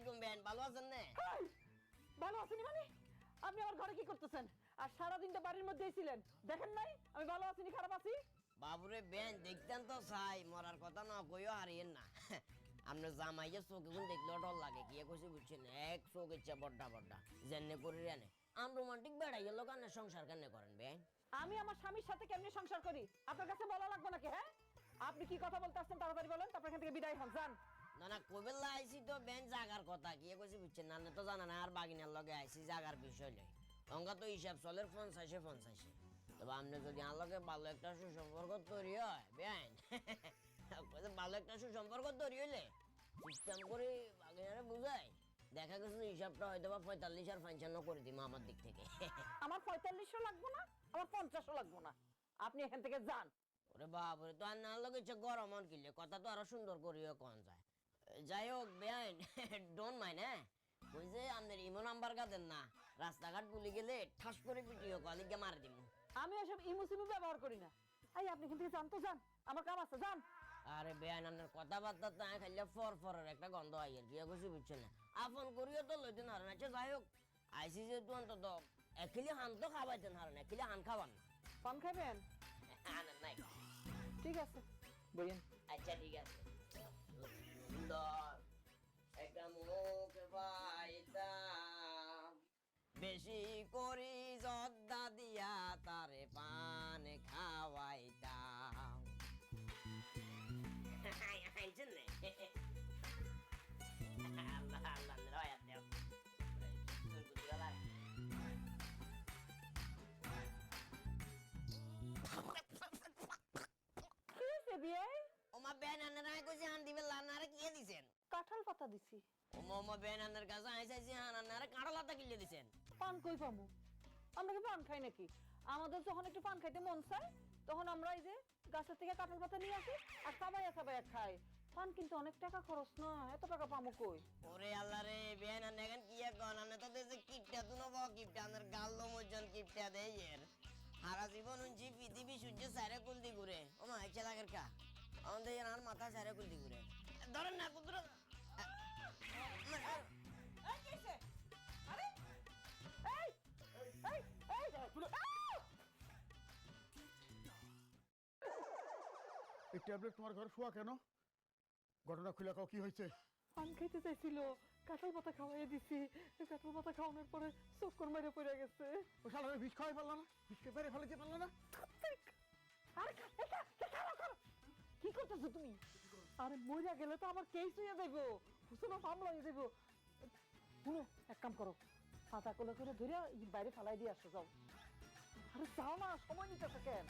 আলাইকুম বেন ভালো আছেন না? ভালো আছেনি মানে? আপনি আমার ঘরে কি করতেছেন? আর সারাদিনটা বাড়ির মধ্যেই ছিলেন। দেখেন নাই আমি ভালো আছিনি খারাপ আছি? বাবুরে বেন দেখতেন তো চাই মরার কথা না কইও হারিয়েন না। আপনার জামাইয়ের চোখে গুণ দেখলেও ডর লাগে কি কইছে বুঝছেন? এক চোখ ইচ্ছা বড্ডা বড্ডা জেনে করি রেনে। সংসার কেন করেন বেন? আমি আমার স্বামীর সাথে কেমনি সংসার করি? আপনার কাছে বলা লাগবে নাকি হ্যাঁ? আপনি কি কথা বলতে আসছেন তাড়াতাড়ি বলেন তারপর এখান থেকে বিদায় হন যান। না না কবেলা আইসি তো বেন জাগার কথা কি কইছে বুঝছেন? না তো জানা না আর বাগিনার লগে আইসি জাগার বিষয় লই। অঙ্কা তো হিসাব চলের পঞ্চাশে পঞ্চাশে তবে আপনি যদি আমার লগে ভালো একটা সুসম্পর্ক তৈরি হয় বেন ভালো একটা সুসম্পর্ক তৈরি হইলে সিস্টেম করে বাগিনারে বুঝাই। দেখা গেছে হিসাবটা হয়তো বা পঁয়তাল্লিশ আর পঞ্চান্ন করে দিম আমার দিক থেকে। আমার পঁয়তাল্লিশশো লাগবো না আমার পঞ্চাশও লাগবো না। আপনি এখান থেকে যান। ওরে বাবরে তো আর না লগে গরম অন কিনলে কথা তো আরও সুন্দর করিও কোন যায়। যাই হোক বেআইন ডোন্ট মাইন হ্যাঁ? ওই যে আপনার ইমো নাম্বার কাদের না রাস্তাঘাট গুলি গেলে ঠাস করে পিটিও কলিকে মারে দিব। আমি এসব ইমুসিমু ব্যবহার করি না। এই আপনি থেকে যান তো যান। আমার কাম আছে যান। আরে বেআইন আপনার কথাবার্তা তো খাইলে ফর ফরের একটা গন্ধ আই আর বিয়ে করছি বুঝছেন না। আপন করিও তো লইতেন হারেন আচ্ছা যাই হোক আইসি যে তুই অন্তত একিলি হান তো খাওয়াইতেন হারেন একিলি হান খাওয়ান। না পান খাবেন আনেন নাই। ঠিক আছে। বইয়েন। আচ্ছা ঠিক আছে। সুন্দর একটা মুখ পাইতাম বেশি করি জর্দা দিয়া তারে পান খাওয়াইতাম আল্লাহ আল্লাহ। কি হয়েছে বিয়ে ওমা বেন আনারা কইছে হান দিবে লানারে কি দিছেন? কাঁঠাল পাতা দিছি। ওমা ওমা বেন আনার কাছে আইসাইছি হান আনারে কাঁড়ালাতা কিলে দিছেন? পান কই পামু? আমরা কি পান খাই নাকি? আমাদের যখন একটু পান খাইতে মন চায় তখন আমরা এই যে গাছের থেকে কাঁঠাল পাতা নিয়ে আসি আর সাবাইয়া সাবাইয়া খাই। পান কিন্তু অনেক টাকা খরচ না এত টাকা পামু কই? ওরে আল্লাহ রে বেন আনে এখন কি এখন আনে তো দেশে কিপটা তুনো বাও কিপটা আনার গাল্লো মজন কিপটা দেয় এর। হারা জীবন উঞ্চি পৃথিবী সূর্য সারে কুলদি ঘুরে। ওমা ইচ্ছা লাগের কা? আমাদের আর মাথা সারে কুলদি ঘুরে ধরেন না কুকুর আরে! এই এই এই এই ট্যাবলেট তোমার ঘরে শোয়া কেন? ঘটনা খুলে কাও কি হয়েছে পান খাইতে চাইছিল কাঁঠাল পাতা খাওয়াই দিছি। কাঁঠাল পাতা খাওয়ানোর পরে চক্কর মেরে পড়ে গেছে। ও শালা আমি বিষ খাওয়াই পারলাম না? বিষকে মেরে ফেলাতে পারলাম না? করতেছো তুমি? আরে মরিয়া গেলে তো আমার কেস হয়ে যাইব। হুসুনো মামলা হয়ে যাইব। শুনো, এক কাম করো। পাতা কোলে করে ধরে বাইরে ফালাই দিয়ে আসো, যাও। আরে যাও না, সময় নিতে থাকেন